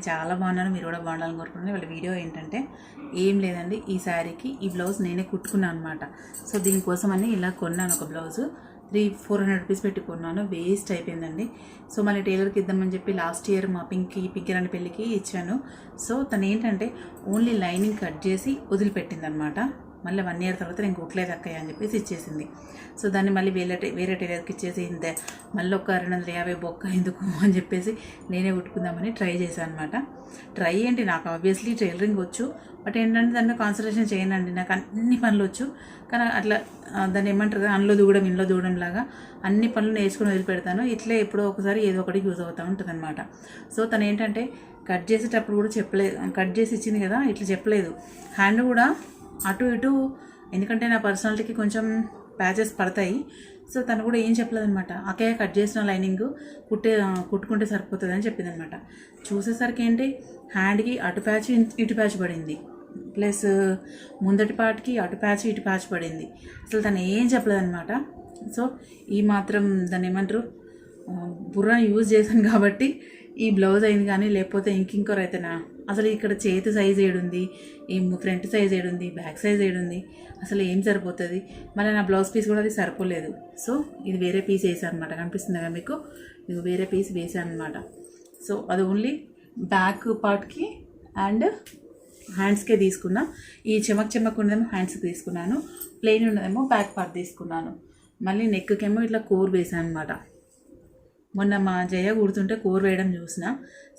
నేను చాలా బాగున్నాను మీరు కూడా బాగుండాలని కోరుకుంటున్నాను. వాళ్ళ వీడియో ఏంటంటే ఏం లేదండి ఈ శారీకి ఈ బ్లౌజ్ నేనే కుట్టుకున్నాను అనమాట సో దీనికోసం అని ఇలా కొన్నాను ఒక blouse. Three four hundred rupees పెట్టి కొన్నాను. వేస్ట్ అయిపోయిందండి. సో మళ్ళీ టైలర్కి ఇద్దామని చెప్పి లాస్ట్ ఇయర్ మా పింక్కి పింకి రాని పెళ్ళికి ఇచ్చాను. సో తను ఏంటంటే ఓన్లీ లైనింగ్ కట్ చేసి వదిలిపెట్టింది అనమాట మళ్ళీ వన్ ఇయర్ తర్వాత నేను కుట్టలేదు అక్కయ్య అని చెప్పేసి ఇచ్చేసింది. సో దాన్ని మళ్ళీ వేరే వేరే టైలర్కి ఇచ్చేసి ఇంత మళ్ళీ ఒక రెండు వందల యాభై బొక్క ఎందుకు అని చెప్పేసి నేనే కుట్టుకుందామని ట్రై చేశాను అనమాట ట్రై ఏంటి? నాకు ఆబ్వియస్లీ టైలరింగ్ వచ్చు. బట్ ఏంటంటే దాన్ని కాన్సన్ట్రేషన్ చేయనండి. నాకు అన్ని పనులు వచ్చు. కానీ అట్లా దాన్ని ఏమంటారు కదా, అందులో దూడడం ఇంట్లో దూడడం లాగా అన్ని పనులు నేర్చుకుని వదిలిపెడతాను. ఇట్లే ఎప్పుడో ఒకసారి ఏదో ఒకటి యూజ్ అవుతూ ఉంటుంది అనమాట సో తను ఏంటంటే కట్ చేసేటప్పుడు కూడా చెప్పలేదు. కట్ చేసి ఇచ్చింది కదా ఇట్లా చెప్పలేదు. హ్యాండ్ కూడా అటు ఇటు ఎందుకంటే నా పర్సనాలిటీకి కొంచెం ప్యాచెస్ పడతాయి. సో తను కూడా ఏం చెప్పలేదనమాట అక్కయ్య కట్ చేసిన లైనింగ్ కుట్టే కుట్టుకుంటే సరిపోతుంది అని చెప్పింది అనమాట చూసేసరికి ఏంటి హ్యాండ్కి అటు ప్యాచ్ ఇటు ప్యాచ్ పడింది. ప్లస్ ముందటి పాటికి అటు ప్యాచ్ ఇటు ప్యాచ్ పడింది. అసలు తను ఏం చెప్పలేదనమాట సో ఈ మాత్రం దాన్ని ఏమంటారు ఆ, బుర్ర యూజ్ చేశాను కాబట్టి ఈ బ్లౌజ్ అయింది కానీ లేకపోతే ఇంకింకొరైతేనా అయితేనా అసలు ఇక్కడ చేతి సైజ్ ఏడుంది ఈ ఫ్రంట్ సైజ్ ఏడుంది బ్యాక్ సైజ్ ఏడుంది అసలు ఏం సరిపోతుంది? మళ్ళీ నా బ్లౌజ్ పీస్ కూడా అది సరిపోలేదు. సో ఇది వేరే పీస్ వేసాను అనమాట కనిపిస్తుంది కదా మీకు? ఇది వేరే పీస్ వేసాను అనమాట సో అది ఓన్లీ బ్యాక్ పార్ట్కి అండ్ హ్యాండ్స్కే తీసుకున్నా. ఈ చెమక్ చెమక్ ఉన్నదేమో హ్యాండ్స్కి తీసుకున్నాను. ప్లెయిన్ ఉన్నదేమో బ్యాక్ పార్ట్ తీసుకున్నాను. మళ్ళీ నెక్కేమో ఇట్లా కోర్ వేసాను అనమాట మొన్న మా జయ కుడుతుంటే కూర వేయడం చూసిన.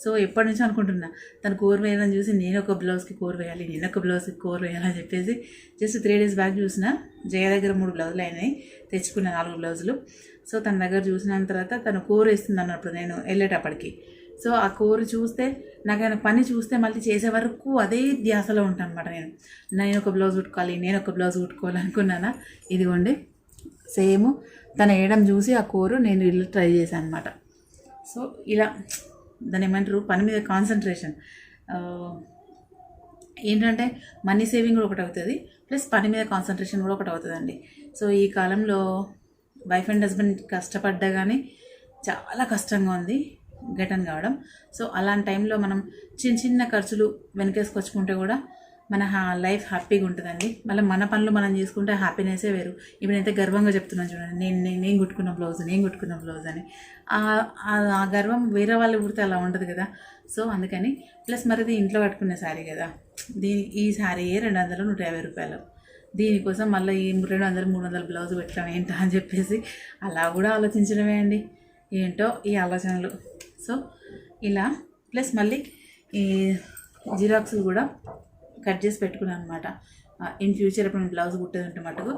సో ఎప్పటి నుంచో అనుకుంటున్నా తను కూర వేయడం చూసి నేను ఒక బ్లౌజ్కి కూర వేయాలి నేను ఒక బ్లౌజ్కి కోర్ వేయాలని చెప్పేసి జస్ట్ త్రీ డేస్ బ్యాక్ చూసిన జయ దగ్గర మూడు బ్లౌజులు అయినాయి తెచ్చుకున్న నాలుగు బ్లౌజులు. సో తన దగ్గర చూసిన తర్వాత తను కూర వేస్తుంది అన్నప్పుడు నేను వెళ్ళేటప్పటికి. సో ఆ కూర చూస్తే నాకు ఆయన పని చూస్తే మళ్ళీ చేసే వరకు అదే ధ్యాసలో ఉంటాను అనమాట నేను. నేను ఒక బ్లౌజ్ కుట్టుకోవాలి నేను ఒక బ్లౌజ్ కుట్టుకోవాలి అనుకున్నానా? ఇదిగోండి సేమ్. తను వేయడం చూసి ఆ కూర నేను ఇల్లు ట్రై చేశాను అనమాట సో ఇలా దాని ఏమంటారు? పని మీద కాన్సన్ట్రేషన్. ఏంటంటే మనీ సేవింగ్ కూడా ఒకటి అవుతుంది ప్లస్ పని మీద కాన్సన్ట్రేషన్ కూడా ఒకటి అవుతుందండి. సో ఈ కాలంలో వైఫ్ అండ్ హస్బెండ్ కష్టపడ్డా కానీ చాలా కష్టంగా ఉంది గెటన్ కావడం. సో అలాంటి టైంలో మనం చిన్న చిన్న ఖర్చులు వెనకేసుకొచ్చుకుంటే కూడా మన లైఫ్ హ్యాపీగా ఉంటుందండి. మళ్ళీ మన పనులు మనం చేసుకుంటే హ్యాపీనెస్సే వేరు. ఇప్పుడు అయితే గర్వంగా చెప్తున్నాను చూడండి. నేను నేను నేను కుట్టుకున్న బ్లౌజ్ నేను కుట్టుకున్న బ్లౌజ్ అని. ఆ- గర్వం వేరే వాళ్ళు కుడితే అలా ఉండదు కదా. సో అందుకని ప్లస్ మరి ఇది ఇంట్లో కట్టుకునే శారీ కదా. దీని ఈ శారీ రెండు వందలు నూట యాభై రూపాయలు. దీనికోసం మళ్ళీ ఈ రెండు వందలు మూడు వందలు బ్లౌజ్ పెట్టడం ఏంటా అని చెప్పేసి అలా కూడా ఆలోచించడమే అండి. ఏంటో ఈ ఆలోచనలు. సో ఇలా. ప్లస్ మళ్ళీ ఈ జిరాక్స్ కూడా కట్ చేసి పెట్టుకున్నాను అనమాట ఇన్ ఫ్యూచర్ ఎప్పుడు బ్లౌజ్ కుట్టేది ఉంటే మటుకు.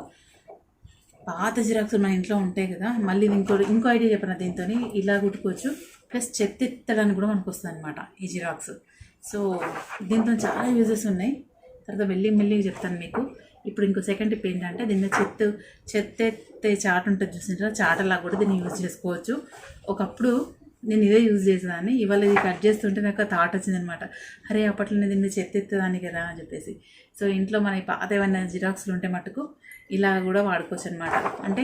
పాత జిరాక్స్ మన ఇంట్లో ఉంటాయి కదా మళ్ళీ ఇది ఇంకో ఇంకో ఐడియా చెప్పిన దీంతో ఇలా కుట్టుకోవచ్చు. ప్లస్ చెత్త ఎత్తడానికి కూడా మనకు వస్తుంది అనమాట ఈ జిరాక్స్. సో దీంతో చాలా యూజెస్ ఉన్నాయి. తర్వాత వెళ్ళి మెల్లి చెప్తాను మీకు. ఇప్పుడు ఇంకో సెకండ్ టిప్ ఏంటంటే దీని చెత్త చెత్త ఎత్తే చాట ఉంటుంది చూసింటారా చాటలా కూడా దీన్ని యూజ్ చేసుకోవచ్చు. ఒకప్పుడు నేను ఇదే యూజ్ చేసేదాన్ని. ఇవాళ ఇది కట్ చేస్తుంటే నాకు థాట్ వచ్చిందనమాట. అరే అప్పట్లో నేను దీన్ని చెత్తెత్తేదాన్ని కదా అని చెప్పేసి. సో ఇంట్లో మన పాత ఏమైనా జిరాక్స్లు ఉంటే మటుకు ఇలా కూడా వాడుకోవచ్చు అనమాట అంటే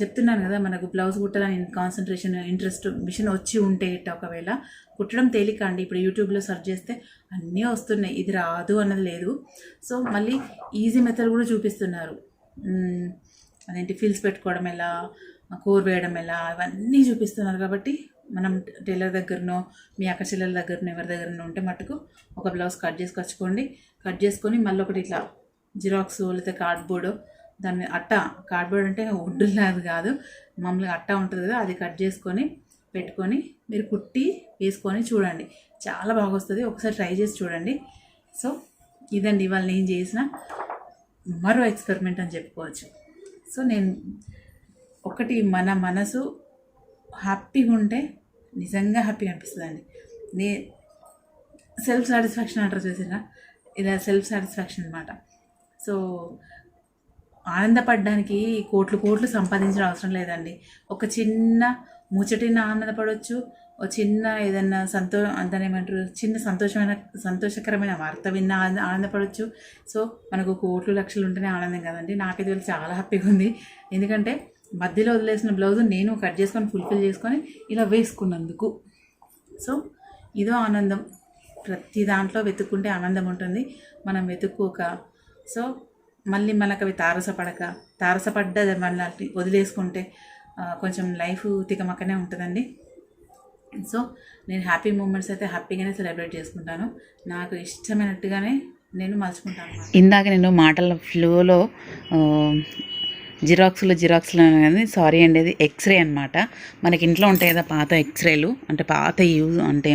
చెప్తున్నాను కదా మనకు బ్లౌజ్ కుట్టాలని కాన్సన్ట్రేషన్ ఇంట్రెస్ట్ మిషన్ వచ్చి ఉంటే ఇట్ట ఒకవేళ కుట్టడం తేలిక అండి. ఇప్పుడు యూట్యూబ్లో సెర్చ్ చేస్తే అన్నీ వస్తున్నాయి. ఇది రాదు అన్నది లేదు. సో మళ్ళీ ఈజీ మెథడ్ కూడా చూపిస్తున్నారు. అదేంటి ఫిల్స్ పెట్టుకోవడం ఎలా కూర వేయడం ఎలా అవన్నీ చూపిస్తున్నారు కాబట్టి మనం టైలర్ దగ్గరనో మీ అక్క చెల్లెల దగ్గరనో ఎవరి దగ్గరనో ఉంటే మటుకు ఒక బ్లౌజ్ కట్ చేసుకొచ్చుకోండి కట్ చేసుకొని మళ్ళీ ఒకటి ఇట్లా జిరాక్స్ లేకపోతే కార్డ్బోర్డ్ దాన్ని అట్ట కార్డ్బోర్డ్ అంటే వుడ్ లాది కాదు మామూలుగా అట్ట ఉంటుంది కదా అది కట్ చేసుకొని పెట్టుకొని మీరు కుట్టి వేసుకొని చూడండి. చాలా బాగా వస్తుంది ఒకసారి ట్రై చేసి చూడండి. సో ఇదండి ఇవాళ నేను చేసిన మరో ఎక్స్పెరిమెంట్ అని చెప్పుకోవచ్చు. సో నేను ఒకటి మన మనసు హ్యాపీగా ఉంటే నిజంగా హ్యాపీగా అనిపిస్తుందండి. నే సెల్ఫ్ సాటిస్ఫాక్షన్ అంటారు చూసినా ఇలా సెల్ఫ్ సాటిస్ఫాక్షన్ అనమాట సో ఆనందపడడానికి కోట్లు కోట్లు సంపాదించడం అవసరం లేదండి. ఒక చిన్న ముచ్చటిన ఆనందపడవచ్చు ఒక చిన్న ఏదన్నా సంతో దాని ఏమంటారు? చిన్న సంతోషమైన సంతోషకరమైన వార్త విన్న ఆనంద- ఆనందపడవచ్చు సో మనకు కోట్లు లక్షలు ఉంటేనే ఆనందం కదండి. నాకైతే చాలా హ్యాపీగా ఉంది. ఎందుకంటే మధ్యలో వదిలేసిన బ్లౌజ్ నేను కట్ చేసుకొని ఫుల్ఫిల్ చేసుకొని ఇలా వేసుకున్నందుకు. సో ఇదో ఆనందం. ప్రతి దాంట్లో వెతుక్కుంటే ఆనందం ఉంటుంది. మనం వెతుక్కోక సో మళ్ళీ మనకు అవి తారసపడక తారసపడ్డ మనల్ని వదిలేసుకుంటే కొంచెం లైఫ్ తికమక్కనే ఉంటుందండి. సో నేను హ్యాపీ మూమెంట్స్ అయితే హ్యాపీగానే సెలబ్రేట్ చేసుకుంటాను. నాకు ఇష్టమైనట్టుగానే నేను మలుచుకుంటాను ఇందాక నేను మాటల ఫ్లోలో జిరాక్స్లో జిరాక్స్లో కానీ సారీ అండి అది ఎక్స్రే అనమాట మనకి ఇంట్లో ఉంటాయి కదా పాత ఎక్స్రేలు. అంటే పాత యూజ్ అంటే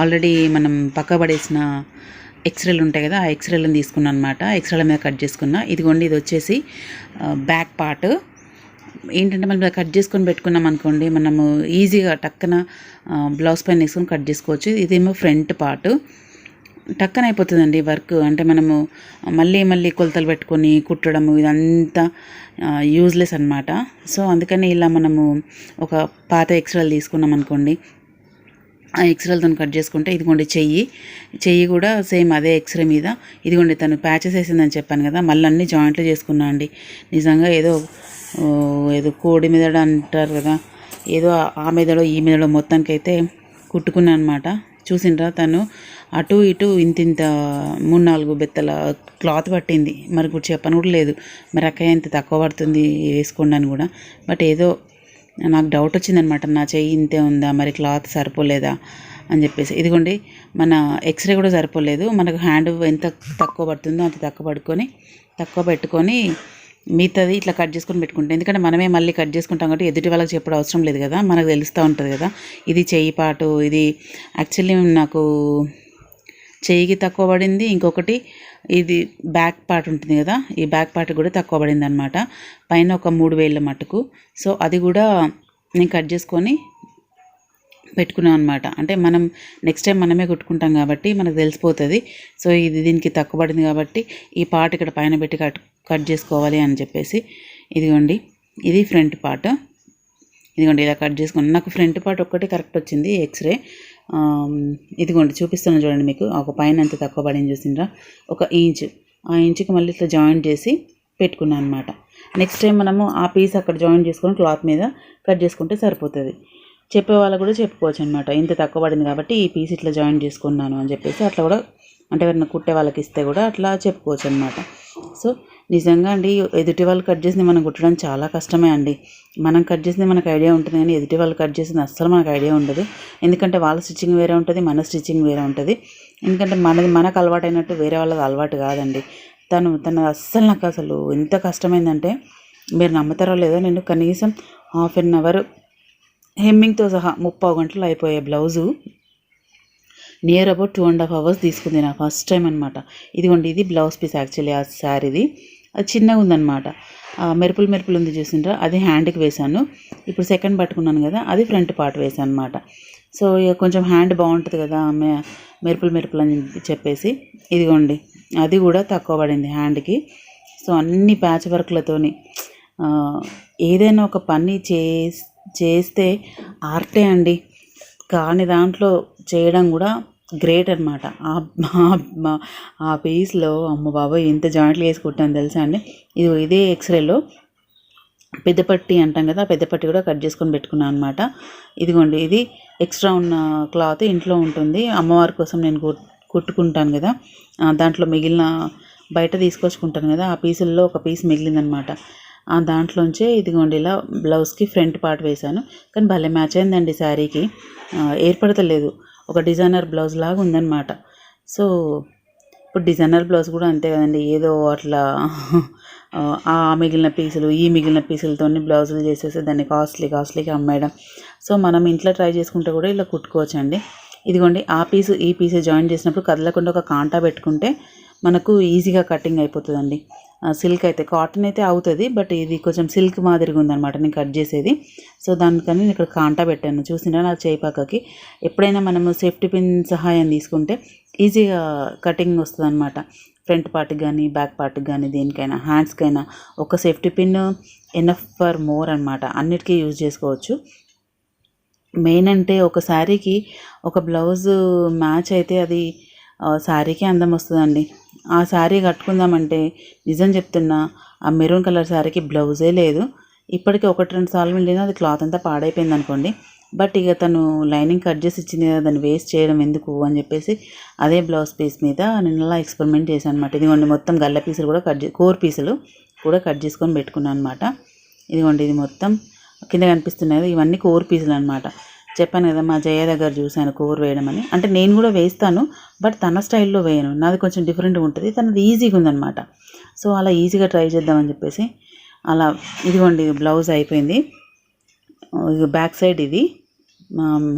ఆల్రెడీ మనం పక్కబడేసిన ఎక్స్రేలు ఉంటాయి కదా ఆ ఎక్స్రేలను తీసుకున్నాను అనమాట ఎక్స్రేల మీద కట్ చేసుకున్నా. ఇదిగోండి ఇది వచ్చేసి బ్యాక్ పార్ట్. ఏంటంటే మనం కట్ చేసుకొని పెట్టుకున్నాం అనుకోండి మనము ఈజీగా టక్కన బ్లౌజ్ పైన వేసుకొని కట్ చేసుకోవచ్చు. ఇదేమో ఫ్రంట్ పార్ట్. టక్కన అయిపోతుందండి వర్క్. అంటే మనము మళ్ళీ మళ్ళీ కొలతలు పెట్టుకొని కుట్టడము ఇదంతా యూజ్లెస్ అనమాట సో అందుకని ఇలా మనము ఒక పాత ఎక్స్రేలు తీసుకున్నాం అనుకోండి. ఆ ఎక్స్రేలతో కట్ చేసుకుంటే ఇదిగోండి చెయ్యి. చెయ్యి కూడా సేమ్ అదే ఎక్స్రే మీద ఇదిగోండి తను ప్యాచెస్ వేసిందని చెప్పాను కదా మళ్ళీ అన్ని జాయింట్లు చేసుకున్నా అండి. నిజంగా ఏదో ఏదో కోడి మెదడు అంటారు కదా ఏదో ఆ మెదడో ఈ మెదడో మొత్తానికైతే కుట్టుకున్నా అనమాట చూసిండ్రా తను. అటు ఇటు ఇంత ఇంత మూడు నాలుగు బెత్తల క్లాత్ పట్టింది. మరి ఇప్పుడు చెప్పను కూడా లేదు. మరి అక్కయ్య ఇంత తక్కువ పడుతుంది వేసుకోండి అని కూడా. బట్ ఏదో నాకు డౌట్ వచ్చిందనమాట. నా చెయ్యి ఇంతే ఉందా? మరి క్లాత్ సరిపోలేదా? అని చెప్పేసి. ఇదిగోండి మన ఎక్స్రే కూడా సరిపోలేదు. మనకు హ్యాండ్ ఎంత తక్కువ పడుతుందో అంత తక్కువ పడుకొని తక్కువ పెట్టుకొని మిగతాది ఇట్లా కట్ చేసుకొని పెట్టుకుంటాం. ఎందుకంటే మనమే మళ్ళీ కట్ చేసుకుంటాం కాబట్టి ఎదుటి వాళ్ళకి చెప్పడం అవసరం లేదు కదా. మనకు తెలుస్తూ ఉంటుంది కదా. ఇది చెయ్యి పాటు ఇది యాక్చువల్లీ నాకు చెయ్యికి తక్కువ పడింది. ఇంకొకటి ఇది బ్యాక్ పార్ట్ ఉంటుంది కదా. ఈ బ్యాక్ పార్ట్ కూడా తక్కువ పడింది అనమాట పైన ఒక మూడు వేల మట్టుకు సో అది కూడా నేను కట్ చేసుకొని పెట్టుకున్నాం అనమాట అంటే మనం నెక్స్ట్ టైం మనమే కుట్టుకుంటాం కాబట్టి మనకు తెలిసిపోతుంది. సో ఇది దీనికి తక్కువ పడింది కాబట్టి ఈ పార్ట్ ఇక్కడ పైన పెట్టి కట్ కట్ చేసుకోవాలి అని చెప్పేసి ఇదిగోండి ఇది ఫ్రంట్ పార్ట్. ఇదిగోండి ఇలా కట్ చేసుకున్నాను నాకు ఫ్రంట్ పార్ట్ ఒక్కటి కరెక్ట్ వచ్చింది ఎక్స్రే ఇదిగోండి చూపిస్తున్నాను చూడండి మీకు ఒక పైన ఎంత తక్కువ పడింది చూసిండ్రా? ఒక ఇంచ్. ఆ ఇంచుకి మళ్ళీ ఇట్లా జాయింట్ చేసి పెట్టుకున్నాను అనమాట నెక్స్ట్ టైం మనము ఆ పీస్ అక్కడ జాయింట్ చేసుకొని క్లాత్ మీద కట్ చేసుకుంటే సరిపోతుంది. చెప్పే వాళ్ళకు కూడా చెప్పుకోవచ్చు అనమాట ఇంత తక్కువ పడింది కాబట్టి ఈ పీస్ ఇట్లా జాయిన్ చేసుకున్నాను అని చెప్పేసి అట్లా కూడా అంటే ఎవరైనా కుట్టే వాళ్ళకి ఇస్తే కూడా అట్లా చెప్పుకోవచ్చు అనమాట సో నిజంగా అండి ఎదుటి వాళ్ళు కట్ చేసింది మనం కుట్టడం చాలా కష్టమే అండి. మనం కట్ చేసింది మనకు ఐడియా ఉంటుంది కానీ ఎదుటి వాళ్ళు కట్ చేసింది అస్సలు మనకు ఐడియా ఉండదు. ఎందుకంటే వాళ్ళ స్టిచ్చింగ్ వేరే ఉంటుంది మన స్టిచ్చింగ్ వేరే ఉంటుంది. ఎందుకంటే మనది మనకు అలవాటైనట్టు వేరే వాళ్ళది అలవాటు కాదండి. తను తను అస్సలు నాకు అసలు ఎంత కష్టమైందంటే మీరు నమ్ముతారో లేదో నేను కనీసం హాఫ్ అన్ అవర్ హెమ్మింగ్తో సహా ముప్పావు గంటలు అయిపోయే blouse. Near about two and half hours తీసుకుంది నా ఫస్ట్ టైం అనమాట ఇదిగోండి ఇది బ్లౌజ్ పీస్ యాక్చువల్లీ ఆ శారీది అది చిన్నగా ఉందన్నమాట. మెరుపులు మెరుపులు ఉంది చూసిండ్రా అది హ్యాండ్కి వేశాను. ఇప్పుడు సెకండ్ పట్టుకున్నాను కదా అది ఫ్రంట్ పార్ట్ వేశాను అనమాట సో ఇక కొంచెం హ్యాండ్ బాగుంటుంది కదా ఆమె మెరుపులు మెరుపులు అని చెప్పేసి. ఇదిగోండి అది కూడా తక్కువ పడింది హ్యాండ్కి. సో అన్ని ప్యాచ్ వర్క్లతోని ఏదైనా ఒక పని చేసి చేస్తే ఆర్టే అండి. కాని దాంట్లో చేయడం కూడా గ్రేట్ అనమాట ఆ పీస్లో అమ్మ బాబాయ్ ఎంత జాయింట్లు వేసి కుట్టాను తెలుసా అండి? ఇది ఇదే ఎక్స్రేలో పెద్దపట్టి అంటాం కదా పెద్దపట్టి కూడా కట్ చేసుకొని పెట్టుకున్నాను అనమాట ఇదిగోండి ఇది ఎక్స్ట్రా ఉన్న క్లాత్ ఇంట్లో ఉంటుంది. అమ్మవారి కోసం నేను కుట్టుకుంటాను కదా. దాంట్లో మిగిలిన బయట తీసుకొచ్చుకుంటాను కదా ఆ పీసుల్లో ఒక పీస్ మిగిలిందనమాట దాంట్లోంచే ఇదిగోండి ఇలా బ్లౌజ్కి ఫ్రంట్ పార్ట్ వేశాను. కానీ భలే మ్యాచ్ అయిందండి శారీకి. ఏర్పడతలేదు. ఒక డిజైనర్ బ్లౌజ్ లాగా ఉందన్నమాట. సో ఇప్పుడు డిజైనర్ బ్లౌజ్ కూడా అంతే కదండి. ఏదో అట్లా ఆ, మిగిలిన పీసులు ఈ మిగిలిన పీసులతో బ్లౌజులు చేసేసి దాన్ని కాస్ట్లీ కాస్ట్లీగా అమ్మేయడం సో మనం ఇంట్లో ట్రై చేసుకుంటే కూడా ఇలా కుట్టుకోవచ్చు అండి ఇదిగోండి ఆ పీసు ఈ పీసు జాయిన్ చేసినప్పుడు కదలకుండా ఒక కాంటా పెట్టుకుంటే మనకు ఈజీగా కటింగ్ అయిపోతుందండి. సిల్క్ అయితే కాటన్ అయితే అవుతుంది బట్ ఇది కొంచెం సిల్క్ మాదిరిగా ఉందన్నమాట నేను కట్ చేసేది. సో దానికని నేను ఇక్కడ కాంటా పెట్టాను. చూసినా నా చేయి పక్కకి. ఎప్పుడైనా మనము సేఫ్టీ పిన్ సహాయం తీసుకుంటే ఈజీగా కటింగ్ వస్తుంది అనమాట ఫ్రంట్ పార్ట్కి కానీ బ్యాక్ పార్ట్కి కానీ దేనికైనా హ్యాండ్స్కైనా ఒక safety pin enough for more అనమాట అన్నిటికీ యూజ్ చేసుకోవచ్చు. మెయిన్ అంటే ఒక శారీకి ఒక బ్లౌజ్ మ్యాచ్ అయితే అది శారీకే అందం వస్తుందండి. ఆ శారీ కట్టుకుందామంటే నిజం చెప్తున్నా ఆ మెరూన్ కలర్ శారీకి బ్లౌజే లేదు. ఇప్పటికీ ఒకటి రెండు సార్లు వెళ్ళినా అది క్లాత్ అంతా పాడైపోయింది అనుకోండి. బట్ ఇక తను లైనింగ్ కట్ చేసి ఇచ్చింది కదా దాన్ని వేస్ట్ చేయడం ఎందుకు అని చెప్పేసి అదే బ్లౌజ్ పీస్ మీద నేను అలా ఎక్స్పెరిమెంట్ చేశాను అనమాట ఇదిగోండి మొత్తం గల్ల పీసులు కూడా కట్ చే కోర్ పీసులు కూడా కట్ చేసుకొని పెట్టుకున్నాను అనమాట ఇదిగోండి ఇది మొత్తం కింద కనిపిస్తున్నాయి ఇవన్నీ కోర్ పీసులు అనమాట చెప్పాను కదా మా జయ దగ్గర చూశాను కూర వేయడం అని అంటే నేను కూడా వేస్తాను బట్ తన స్టైల్లో వేయను. నాది కొంచెం డిఫరెంట్గా ఉంటుంది. తనది ఈజీగా ఉందన్నమాట. సో అలా ఈజీగా ట్రై చేద్దామని చెప్పేసి అలా ఇదిగోండి బ్లౌజ్ అయిపోయింది. బ్యాక్ సైడ్ ఇది.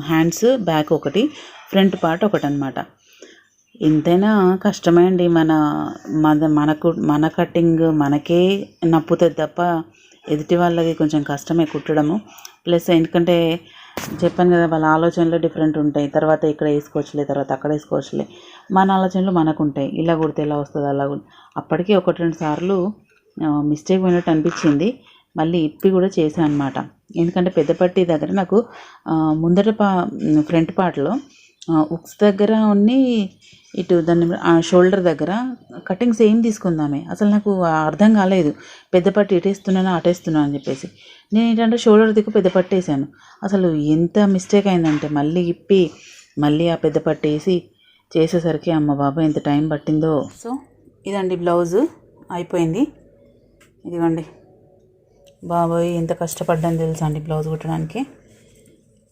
హ్యాండ్స్ బ్యాక్ ఒకటి ఫ్రంట్ పార్ట్ ఒకటి అనమాట ఎంతైనా కష్టమే అండి మన మన మనకు మన కటింగ్ మనకే నప్పుతుంది తప్ప ఎదుటి వాళ్ళకి కొంచెం కష్టమే కుట్టడము. ప్లస్ ఎందుకంటే చెప్పాను కదా వాళ్ళ ఆలోచనలు డిఫరెంట్ ఉంటాయి. తర్వాత ఇక్కడ వేసుకోవచ్చులే తర్వాత అక్కడ వేసుకోవచ్చులే. మన ఆలోచనలు మనకు ఉంటాయి ఇలా కుడితే ఎలా వస్తుంది అలా అప్పటికి ఒకటి రెండు సార్లు మిస్టేక్ పోయినట్టు అనిపించింది. మళ్ళీ ఇప్పి కూడా చేశాను అనమాట ఎందుకంటే పెద్ద పట్టి దగ్గర నాకు ముందట పా ఫ్రంట్ పార్ట్లో ఉక్స్ దగ్గర ఉన్ని ఇటు దాన్ని షోల్డర్ దగ్గర కటింగ్స్ ఏం తీసుకుందామే? అసలు నాకు అర్థం కాలేదు. పెద్ద పట్టి ఇటేస్తున్నాను అటేస్తున్నాను అని చెప్పేసి. నేను ఏంటంటే షోల్డర్ దిక్కు పెద్ద పట్టేసాను అసలు ఎంత మిస్టేక్ అయిందంటే మళ్ళీ ఇప్పి మళ్ళీ ఆ పెద్ద పట్టేసి వేసి చేసేసరికి అమ్మ బాబా ఎంత టైం పట్టిందో. సో ఇదండి బ్లౌజు. అయిపోయింది. ఇదిగోండి. బాబోయ్ ఎంత కష్టపడ్డాను తెలుసా అండి బ్లౌజ్ కుట్టడానికి?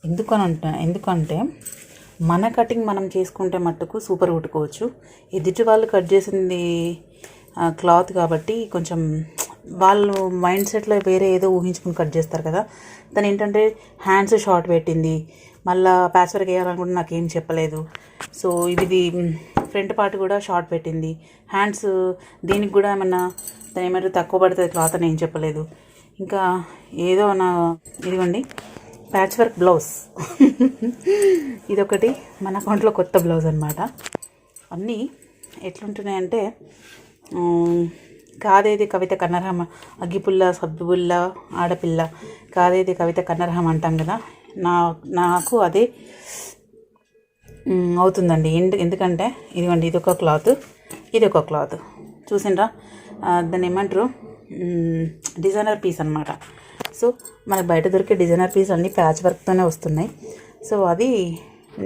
ఎందుకు అని ఎందుకంటే మన కటింగ్ మనం చేసుకుంటే మట్టుకు సూపర్ కుట్టుకోవచ్చు. ఎదుటి వాళ్ళు కట్ చేసింది క్లాత్ కాబట్టి కొంచెం వాళ్ళు మైండ్ సెట్లో వేరే ఏదో ఊహించుకుని కట్ చేస్తారు కదా. తను ఏంటంటే హ్యాండ్స్ షార్ట్ పెట్టింది. మళ్ళా ప్యాచ్ వర్క్ వేయాలనుకుంటే నాకేం చెప్పలేదు. సో ఇది ఫ్రంట్ పార్ట్ కూడా షార్ట్ పెట్టింది. హ్యాండ్స్ దీనికి కూడా ఏమన్నా తను ఏమంటారు తక్కువ పడుతుంది క్లాత్ అని ఏం చెప్పలేదు. ఇంకా ఏదో నా ఇదిగోండి. ప్యాచ్ వర్క్ బ్లౌజ్ ఇదొకటి మన అకౌంట్లో కొత్త బ్లౌజ్ అనమాట అన్నీ ఎట్లుంటున్నాయంటే కాదేది కవిత కన్నరహం అగ్గిపుల్ల సబ్బుబుల్ల ఆడపిల్ల కాదేది కవిత కన్నరహం అంటాం కదా నా నాకు అదే అవుతుందండి. ఎందుకంటే ఇదిగోండి ఇది ఒక క్లాత్ ఇది ఒక క్లాత్ చూసిండ్రా దాన్ని ఏమంటారు? డిజైనర్ పీస్ అనమాట సో మనకు బయట దొరికే డిజైనర్ పీస్ అన్నీ ప్యాచ్ వర్క్తోనే వస్తున్నాయి. సో అది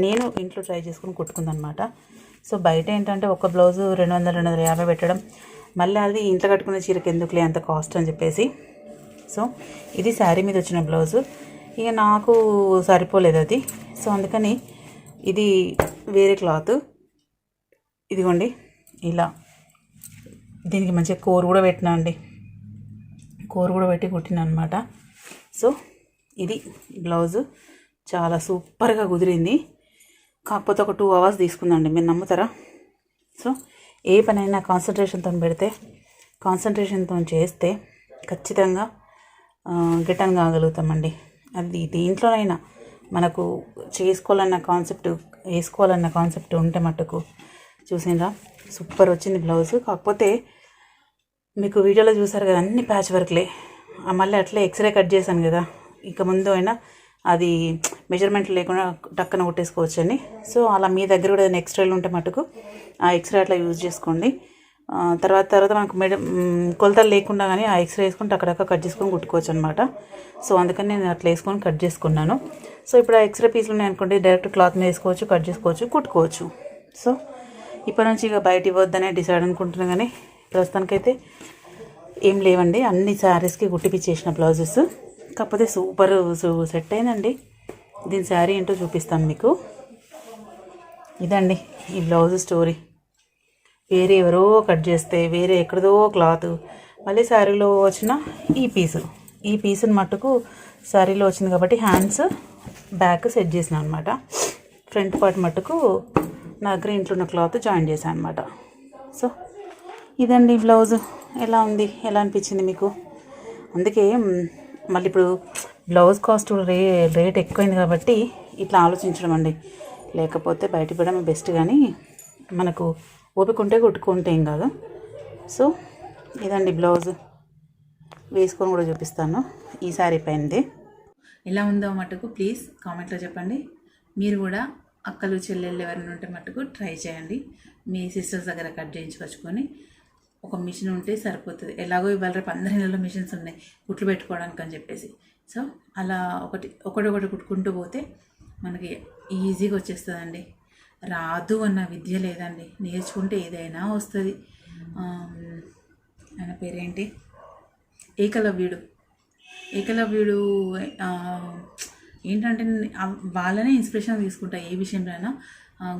నేను ఇంట్లో ట్రై చేసుకుని కుట్టుకుందనమాట. సో బయట ఏంటంటే ఒక బ్లౌజు రెండు వందల రెండు వందల యాభై పెట్టడం మళ్ళీ అది ఇంట్లో కట్టుకునే చీరకి ఎందుకులే అంత కాస్ట్ అని చెప్పేసి. సో ఇది శారీ మీద వచ్చిన బ్లౌజు. ఇక నాకు సరిపోలేదు అది. సో అందుకని ఇది వేరే క్లాత్. ఇదిగోండి ఇలా. దీనికి మంచిగా కోరు కూడా పెట్టినా అండి. కోరు కూడా పెట్టి కుట్టిన అనమాట. సో ఇది బ్లౌజు. చాలా సూపర్గా కుదిరింది. కాకపోతే ఒక టూ అవర్స్ తీసుకుందండి. మీరు నమ్ముతారా? సో ఏ పనైనా కాన్సన్ట్రేషన్తో పెడితే కాన్సన్ట్రేషన్తో చేస్తే ఖచ్చితంగా గిటన్ కాగలుగుతామండి. అది దేంట్లోనైనా మనకు చేసుకోవాలన్న కాన్సెప్ట్ వేసుకోవాలన్న కాన్సెప్ట్ ఉంటే మటుకు చూసిండ్రా. సూపర్ వచ్చింది బ్లౌజ్. కాకపోతే మీకు వీడియోలో చూసారు కదా అన్ని ప్యాచ్ వర్క్లే. మళ్ళీ అట్లే ఎక్స్రే కట్ చేశాను కదా. ఇక ముందు అయినా అది మెజర్మెంట్ లేకుండా టక్కన కొట్టేసుకోవచ్చు అని. సో అలా మీ దగ్గర కూడా ఏదైనా ఎక్స్రేలు ఉంటే మటుకు ఆ ఎక్స్రే అట్లా యూజ్ చేసుకోండి. తర్వాత తర్వాత మనకు మెడ కొలతలు లేకుండా కానీ ఆ ఎక్స్రే వేసుకొని టక్కడక్క కట్ చేసుకొని కుట్టుకోవచ్చు అనమాట సో అందుకని నేను అట్లా వేసుకొని కట్ చేసుకున్నాను. సో ఇప్పుడు ఆ ఎక్స్రే పీసులు ఉన్నాయి అనుకోండి డైరెక్ట్ క్లాత్ మీద వేసుకోవచ్చు కట్ చేసుకోవచ్చు కుట్టుకోవచ్చు. సో ఇప్పటి నుంచి ఇక బయట ఇవ్వద్దనే డిసైడ్ అనుకుంటున్నాను కానీ ప్రస్తుతానికైతే ఏం లేవండి. అన్ని శారీస్కి కుట్టిపిచ్చేసిన బ్లౌజెస్. కాకపోతే సూపర్ సెట్ అయిందండి. దీని శారీ ఏంటో చూపిస్తాను మీకు. ఇదండి ఈ బ్లౌజ్ స్టోరీ. వేరే ఎవరో కట్ చేస్తే వేరే ఎక్కడదో క్లాత్. మళ్ళీ శారీలో వచ్చిన ఈ పీసు. ఈ పీసుని మట్టుకు శారీలో వచ్చింది కాబట్టి హ్యాండ్స్ బ్యాక్ సెట్ చేసిన అనమాట ఫ్రంట్ పార్ట్ మట్టుకు నా దగ్గర ఇంట్లో ఉన్న క్లాత్ జాయిన్ చేశాను అనమాట సో ఇదండి బ్లౌజ్. ఎలా ఉంది? ఎలా అనిపించింది మీకు? అందుకే మళ్ళీ ఇప్పుడు బ్లౌజ్ కాస్ట్ రే రేట్ ఎక్కువైంది కాబట్టి ఇట్లా ఆలోచించడం అండి. లేకపోతే బయట పడడం బెస్ట్ కానీ మనకు ఓపిక ఉంటే కొట్టుకుంటే ఏం కాదు. సో ఇదండి బ్లౌజ్. వేసుకొని కూడా చూపిస్తాను. ఈ సారీ పైనది. ఎలా ఉందో మటుకు ప్లీజ్ కామెంట్లో చెప్పండి. మీరు కూడా అక్కలు చెల్లెళ్ళు ఎవరైనా ఉంటే మటుకు ట్రై చేయండి. మీ సిస్టర్స్ దగ్గర కట్ చేయించుకొచ్చుకొని ఒక మిషన్ ఉంటే సరిపోతుంది. ఎలాగో ఇవాళ రేపు అందరి ఇళ్ళలో మిషన్స్ ఉన్నాయి. కుట్లు పెట్టుకోవడానికి అని చెప్పేసి. సో అలా ఒకటి ఒకటొకటి కుట్టుకుంటూ పోతే మనకి ఈజీగా వచ్చేస్తుందండి. రాదు అన్న విద్య లేదండి. నేర్చుకుంటే ఏదైనా వస్తుంది. ఆయన పేరేంటి? ఏకలవ్యుడు. ఏకలవ్యుడు ఏంటంటే వాళ్ళనే ఇన్స్పిరేషన్ తీసుకుంటా ఏ విషయంలోనైనా.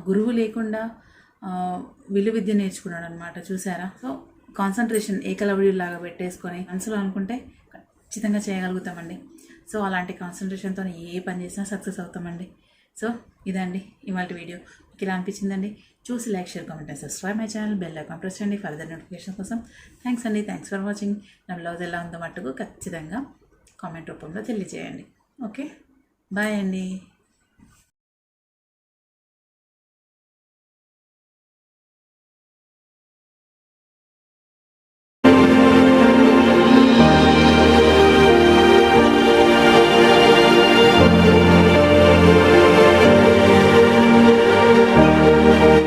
గురువు లేకుండా విలువిద్య నేర్చుకున్నాడు అనమాట చూసారా? సో కాన్సన్ట్రేషన్ ఏకలవ్యుడు పెట్టేసుకొని మనసులో అనుకుంటే ఖచ్చితంగా చేయగలుగుతామండి. సో అలాంటి కాన్సన్ట్రేషన్తో ఏ పని చేసినా సక్సెస్ అవుతామండి. సో ఇదండి ఇవాళ వీడియో మీకు ఇలా అనిపించిందండి? చూసి like share comment and subscribe my channel bell icon press చేయండి ఫర్దర్ నోటిఫికేషన్ కోసం. థ్యాంక్స్ అండి. థ్యాంక్స్ ఫర్ వాచింగ్ నా బ్లౌజ్ ఎలా ఉందో మట్టుకు ఖచ్చితంగా కామెంట్ రూపంలో తెలియజేయండి. ఓకే బాయ్ అండి.